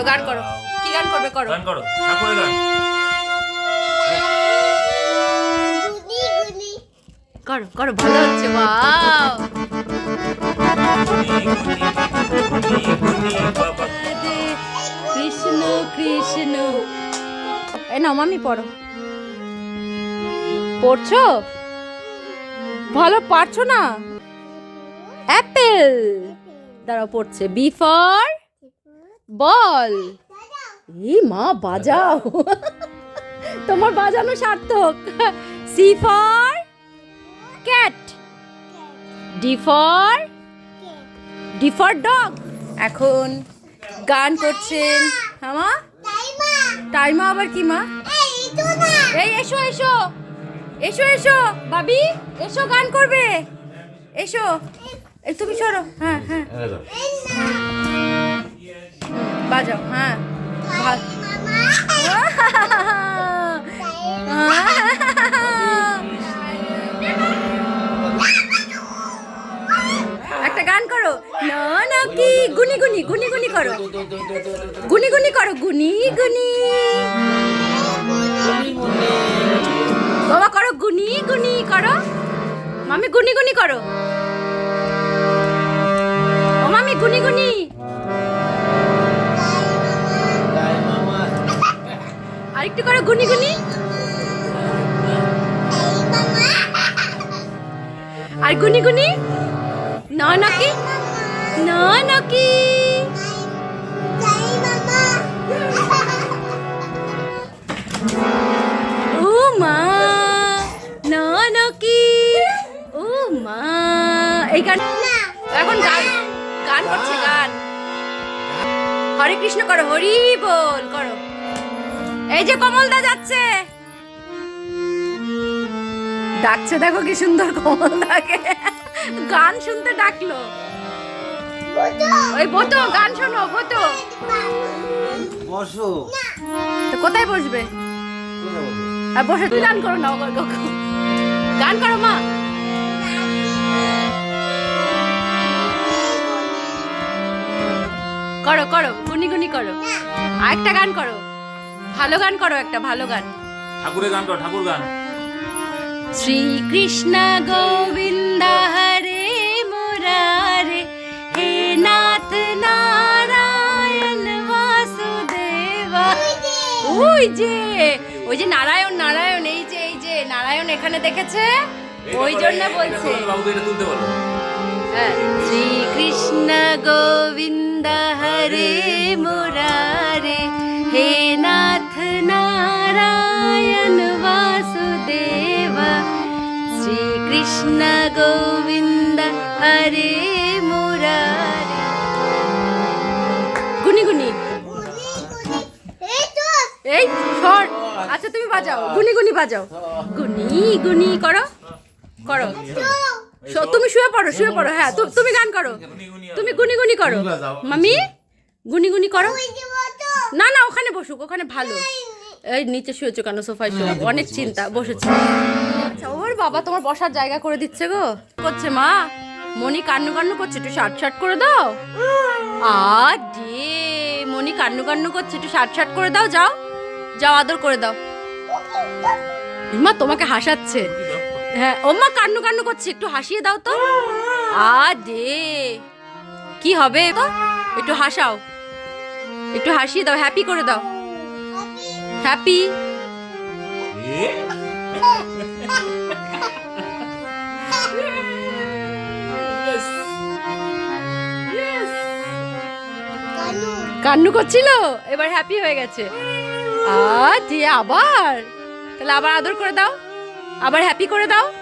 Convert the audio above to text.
করো গান করো। কি গান করবে করো? গান করো। ঠাকুরের গান। করো করো ভালো হচ্ছে বাবা কৃষ্ণ কৃষ্ণ। এ না মামি পড়ো। পড়ছো? ভালো পারছ না? অ্যাপেল। দাঁড়াও পড়ছে। B for ball. এই মা বাজাও। তোমার বাজানো সার্থক। C for cat. D for D for dog. এখন গান করছেন। হ্যাঁ মা? টাইমা আবার কি মা? এই এসো এসো। এসো এসো। বাবি এসো গান করবে। এসো। এই তুমি সরো। হ্যাঁ হ্যাঁ। বাজাও হ্যাঁ। একটা গান করো। না না কি গুনি গুনি গুনি গুনি করো। গুনি গুনি করো, গুনি গুনি। বাবা করো, গুনি গুনি করো। মামি গুনি গুনি করো। ও মামি গুনি গুনি। আরেকটু করো, গুনি গুনি। আর গুনি গুনি। না, নাকি? না নাকি? না এই গান এখন গান গান করছে গান। হরে কৃষ্ণ করো, হরি বল করো। এই যে কমলদা যাচ্ছে। ডাকছে দেখো কি সুন্দর কমলদাকে। গান শুনতে ডাকলো। ওই বোতো গান শোনো বোতো বসো। তো কোথায় বসবে? আর বসে তুই গান করো না। গান করো মা। করো করো গুনি গুনি করো। আর একটা গান করো। ভালো গান করো একটা ভালো গান। ঠাকুরের গান করো ঠাকুর গান। শ্রীকৃষ্ণ গোবিন্দ হরে মুরারে হে নাথ নারায়ণ বাসুদেবা। ওই যে ওই যে নারায়ণ নারায়ণ এই যে এই যে নারায়ণ এখানে দেখেছে? ওই জন্য বলছে। হ্যাঁ। শ্রীকৃষ্ণ গোবিন্দ হরে মুরারে হে নাথ হরে মুরারে। গুনি গুনি। এই সর। আচ্ছা তুমি বাজাও। গুনি গুনি বাজাও। গুনি গুনি করো। করো। শো- তুমি শুয়ে পড়ো শুয়ে পড়ো। হ্যাঁ তু- তুমি গান করো। তুমি গুনি গুনি করো। মামি গুনি গুনি করো। না না ওখানে বসুক ওখানে ভালো। এই নিচে শুয়েছো কেন? সোফায় শুয়ে অনেক চিন্তা বসেছে। আচ্ছা ওর বাবা তোমার বসার জায়গা করে দিচ্ছে গো। করছে মা? মনি কান্নু কান্নু করছে, একটু শার্ট শার্ট করে দাও। আ ডে মনি কান্নু কান্নু করছে, একটু শার্ট শার্ট করে দাও, যাও। যাও, আদর করে দাও। মা তোমাকে হাসাচ্ছে। হ্যাঁ ওম্মা কান্নু কান্নু করছে, একটু হাসিয়ে দাও তো। আ দে কি হবে একটু হাসাও। একটু হাসিয়ে দাও, হ্যাপি করে দাও। হ্যাপি। কান্নু করছিল? এবার হ্যাপি হয়ে গেছে। আ, দিয়ে আবার? তাহলে আবার আদর করে দাও। আবার হ্যাপি করে দাও।